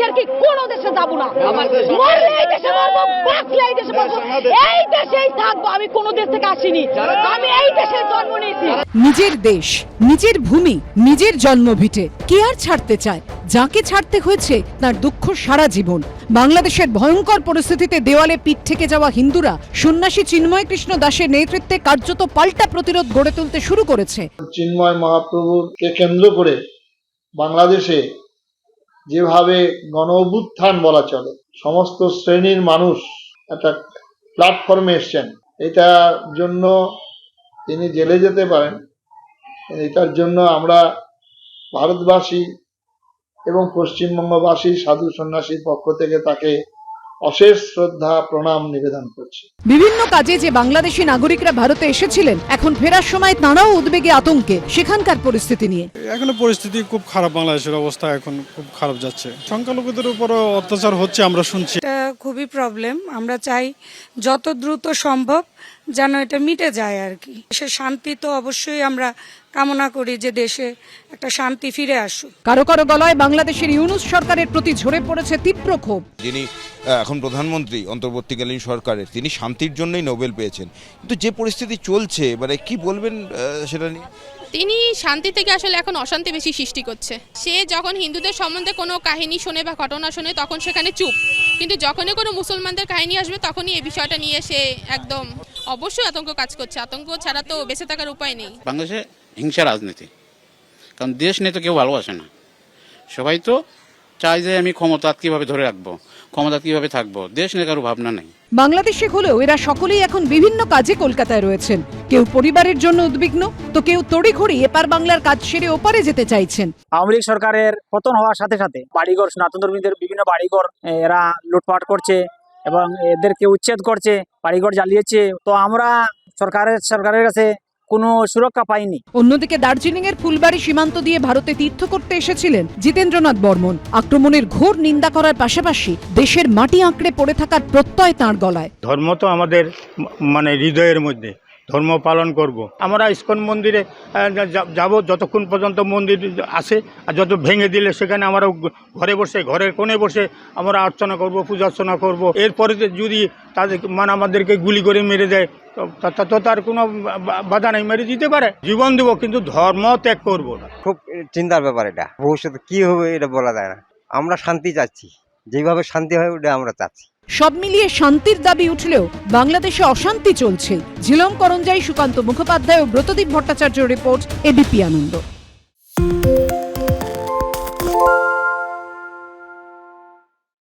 দেশের কি কোন দেশে যাব না? মরলে এই দেশে মরবো বাঁচলে এই দেশে বাঁচবো এই দেশেই থাকব আমি কোন দেশ থেকে আসিনি। আমি এই দেশে জন্ম নিয়েছি। নিজের দেশ নিজের ভূমি নিজের জন্মভিটে। কে আর ছাড়তে চায়? যাকে ছাড়তে হয়েছে তার দুঃখ সারা জীবন। বাংলাদেশের ভয়ঙ্কর পরিস্থিতিতে দেওয়ালে পিঠ থেকে যাওয়া হিন্দুরা সন্ন্যাসী চিন্ময় কৃষ্ণ দাসের নেতৃত্বে কার্যত পাল্টা প্রতিরোধ গড়ে তুলতে শুরু করেছে। চিন্ময় মহাপ্রভুকে কেন্দ্র করে বাংলাদেশে যেভাবে গণ অভ্যুত্থান বলা চলে, সমস্ত শ্রেণির মানুষ একটা প্ল্যাটফর্মে এসছেন। এটার জন্য তিনি জেলে যেতে পারেন এটার জন্য আমরা ভারতবাসী এবং পশ্চিমবঙ্গবাসী সাধু সন্ন্যাসীর পক্ষ থেকে তাকে অশেষ শ্রদ্ধা প্রণাম নিবেদন করছি। বিভিন্ন কাজে যে বাংলাদেশি নাগরিকরা ভারতে এসেছিলেন এখন ফেরার সময় তাঁরাও উদ্বেগে আতঙ্কে সেখানকার পরিস্থিতি নিয়ে। এখনও পরিস্থিতি খুব খারাপ বাংলাদেশের অবস্থা এখন খুব খারাপ যাচ্ছে। সংখ্যালঘুদের উপর অত্যাচার হচ্ছে আমরা শুনছি। খুবই প্রবলেম আমরা চাই যত দ্রুত সম্ভব যেন এটা মিটে যায় আর কি। সে শান্তি তো অবশ্যই আমরা কামনা করি যে দেশে একটা শান্তি ফিরে আসুক। কারও কারও গলায় বাংলাদেশের ইউনুস সরকারের প্রতি ঝরে পড়েছে তীব্র ক্ষোভ। যিনি এখন প্রধানমন্ত্রী অন্তর্বর্তীকালীন সরকারের তিনি শান্তির জন্যই নোবেল পেয়েছেন। কিন্তু যে পরিস্থিতি চলছে মানে কি বলবেন সেটা নিয়ে? তিনি শান্তি থেকে আসলে এখন অশান্তি বেশি সৃষ্টি করছে। সে যখন হিন্দুদের সম্বন্ধে কোনো কাহিনী শোনে বা ঘটনা শোনে, তখন সেখানে চুপ। কিন্তু যখনই কোনো মুসলমানদের কাহিনী আসবে, তখনই এই বিষয়টা নিয়ে সে একদম অবশ্যই আতঙ্ক কাজ করছে। আতঙ্ক ছাড়া তো বেঁচে থাকার উপায় নেই। বাংলাদেশে হিংসা রাজনীতি। কারণ দেশ নিয়ে তো কেউ ভালোবাসে না। সবাই তো চায় যে আমি ক্ষমতা কীভাবে ধরে রাখব ক্ষমতা কীভাবে থাকব দেশ নিয়ে কারও ভাবনা নেই। বাংলাদেশে হলেও এরা সকলেই এখন বিভিন্ন কাজে কলকাতায় রয়েছেন। কেউ পরিবারের জন্য উদ্বিগ্ন তো কেউ তড়িঘড়ি এপার বাংলার কাজ সেরে ওপারে যেতে চাইছেন। আওয়ামী লীগ সরকারের পতন হওয়ার সাথে সাথে বাড়িঘর সনাতন ধর্মীদের বিভিন্ন বাড়িঘর এরা লুটপাট করছে এবং এদেরকে উচ্ছেদ করছে বাড়িঘর জ্বালিয়েছে। তো আমরা সরকারের সরকারের কাছে কোনো সুরক্ষা পায়নি। অন্যদিকে দার্জিলিং এর ফুলবাড়ি সীমান্ত দিয়ে ভারতে তীর্থ করতে এসেছিলেন জিতেন্দ্রনাথ বর্মন। আক্রমণের ঘোর নিন্দা করার পাশাপাশি দেশের মাটি আঁকড়ে পড়ে থাকার প্রত্যয় তাঁর গলায়। ধর্ম তো আমাদের মানে হৃদয়ের মধ্যে। ধর্ম পালন করব। আমরা ইস্কন মন্দিরে যাব যতক্ষণ পর্যন্ত মন্দির আসে, আর যত ভেঙে দিলে সেখানে আমরা ঘরে বসে, ঘরের কোণে বসে আমরা অর্চনা করব, পূজা অর্চনা করব। এরপরে যদি তাদের মানে আমাদেরকে গুলি করে মেরে দেয়, তো তার কোনো বাধা নেই, মেরে দিতে পারে। জীবন দেবো, কিন্তু ধর্ম ত্যাগ করব না। খুব চিন্তার ব্যাপার এটা। ভবিষ্যতে কি হবে এটা বলা যায় না। আমরা শান্তি চাচ্ছি। যেভাবে শান্তি হয়, ওটা আমরা চাচ্ছি। সব মিলিয়ে শান্তির দাবি উঠলেও বাংলাদেশে অশান্তি চলছে। ঝিলম করঞ্জাই সুকান্ত মুখোপাধ্যায় ও ব্রতদীপ ভট্টাচার্য রিপোর্ট এবিপি আনন্দ।